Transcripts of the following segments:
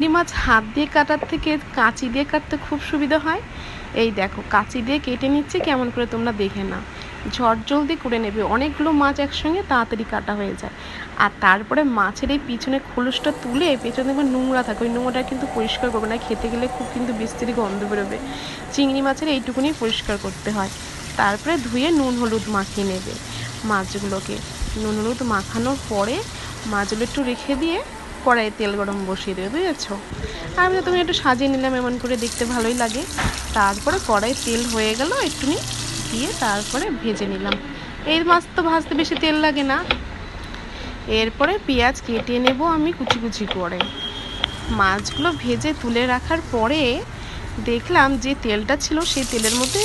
চিংড়ি মাছ হাত দিয়ে কাটার থেকে কাঁচি দিয়ে কাটতে খুব সুবিধা হয়। এই দেখো, কাঁচি দিয়ে কেটে নিচ্ছে, কেমন করে তোমরা দেখে নাও। ঝট জলদি করে নেবে, অনেকগুলো মাছ একসঙ্গে তাড়াতাড়ি কাটা হয়ে যায়। আর তারপরে মাছের এই পিছনে খোলসটা তুলে পেছনে দেখবে নোংরা থাকে, ওই নোংরাটা কিন্তু পরিষ্কার করবে না, খেতে গেলে খুব কিন্তু বিস্তৃতি গন্ধ বেরোবে। চিংড়ি মাছের এইটুকুনি পরিষ্কার করতে হয়। তারপরে ধুয়ে নুন হলুদ মাখিয়ে নেবে মাছগুলোকে। নুন হলুদ মাখানোর পরে মাছগুলো একটু রেখে দিয়ে কড়াইয়ে তেল গরম বসিয়ে দেবে, বুঝেছ? আর আমি তুমি একটু সাজিয়ে নিলাম, এমন করে দেখতে ভালোই লাগে। তারপরে কড়াইয়ে তেল হয়ে গেল একটুনি দিয়ে তারপরে ভেজে নিলাম। এই মাছ তো ভাজতে বেশি তেল লাগে না। এরপরে পেঁয়াজ কেটে নেব আমি কুচি কুচি করে। মাছগুলো ভেজে তুলে রাখার পরে দেখলাম যে তেলটা ছিল, সেই তেলের মধ্যে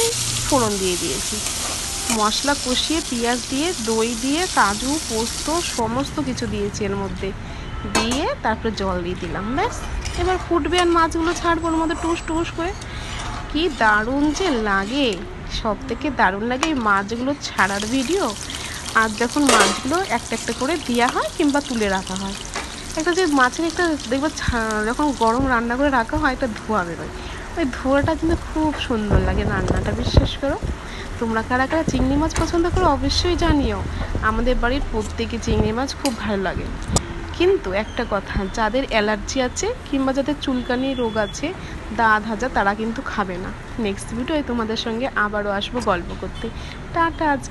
ফোড়ন দিয়ে দিয়েছি। মশলা কষিয়ে পেঁয়াজ দিয়ে, দই দিয়ে, কাজু, পোস্ত, সমস্ত কিছু দিয়েছি এর মধ্যে। দিয়ে তারপরে জল দিয়ে দিলাম, ব্যাস। এবার ফুটবে আর মাছগুলো ছাড়বো ওর মধ্যে টুস টুস করে। কি দারুণ যে লাগে, সব থেকে দারুণ লাগে এই মাছগুলো ছাড়ার ভিডিও আর যখন মাছগুলো একটা একটা করে দেওয়া হয় কিংবা তুলে রাখা হয়। একটা যে মাছের একটা, দেখবে যখন গরম রান্না করে রাখা হয়, একটা ধোঁয়া বেরোয়। ওই ধোঁয়াটা কিন্তু খুব সুন্দর লাগে রান্নাটা, বিশ্বাস করো। তোমরা কারা কারা চিংড়ি মাছ পছন্দ করো অবশ্যই জানিও। আমাদের বাড়ির প্রত্যেকে চিংড়ি মাছ খুব ভালো লাগে। কিন্তু একটা কথা, যাদের অ্যালার্জি আছে কিংবা যাদের চুলকানি রোগ আছে দা হাজা তারা কিন্তু খাবে না। নেক্সট ভিডিওয়ে তোমাদের সঙ্গে আবারও আসব গল্প করতে। টাটা আজকে।